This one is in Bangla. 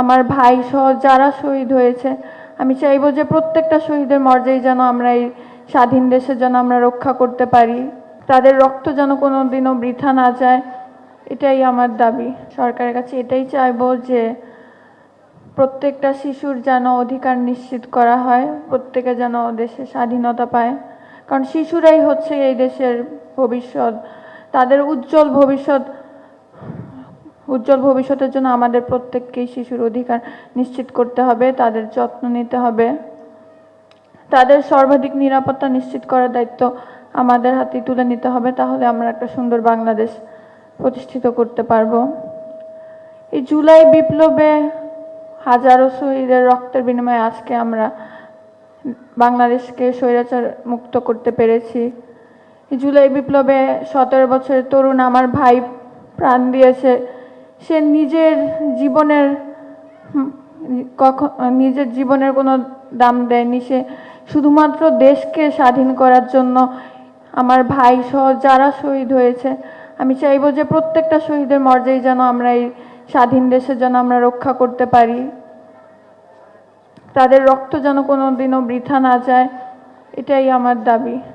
আমার ভাই সহ যারা শহীদ হয়েছে, আমি চাইব যে প্রত্যেকটা শহীদের মর্যাদায় যেন আমরা এই স্বাধীন দেশে যেন আমরা রক্ষা করতে পারি। তাদের রক্ত যেন কোনো দিনও বৃথা না যায়, এটাই আমার দাবি। সরকারের কাছে এটাই চাইব যে প্রত্যেকটা শিশুর যেন অধিকার নিশ্চিত করা হয়, প্রত্যেকে যেন দেশে স্বাধীনতা পায়। কারণ শিশুরাই হচ্ছে এই দেশের ভবিষ্যৎ। তাদের উজ্জ্বল ভবিষ্যৎ উজ্জ্বল ভবিষ্যতের জন্য আমাদের প্রত্যেককেই শিশুর অধিকার নিশ্চিত করতে হবে, তাদের যত্ন নিতে হবে। তাদের সর্বাধিক নিরাপত্তা নিশ্চিত করার দায়িত্ব আমাদের হাতে তুলে নিতে হবে, তাহলে আমরা একটা সুন্দর বাংলাদেশ প্রতিষ্ঠিত করতে পারব। এই জুলাই বিপ্লবে হাজারো শহীদের রক্তের বিনিময়ে আজকে আমরা বাংলাদেশকে স্বৈরাচার মুক্ত করতে পেরেছি। এই জুলাই বিপ্লবে সতেরো বছরের তরুণ আমার ভাই প্রাণ দিয়েছে। সে নিজের জীবনের কখন নিজের জীবনের কোনো দাম দেয়নি। সে শুধুমাত্র দেশকে স্বাধীন করার জন্য আমার ভাই সহ যারা শহীদ হয়েছে, আমি চাইব যে প্রত্যেকটা শহীদের মর্যাদায় যেন আমরা এই স্বাধীন দেশে যেন আমরা রক্ষা করতে পারি। তাদের রক্ত যেন কোনো দিনও বৃথা না যায়, এটাই আমার দাবি।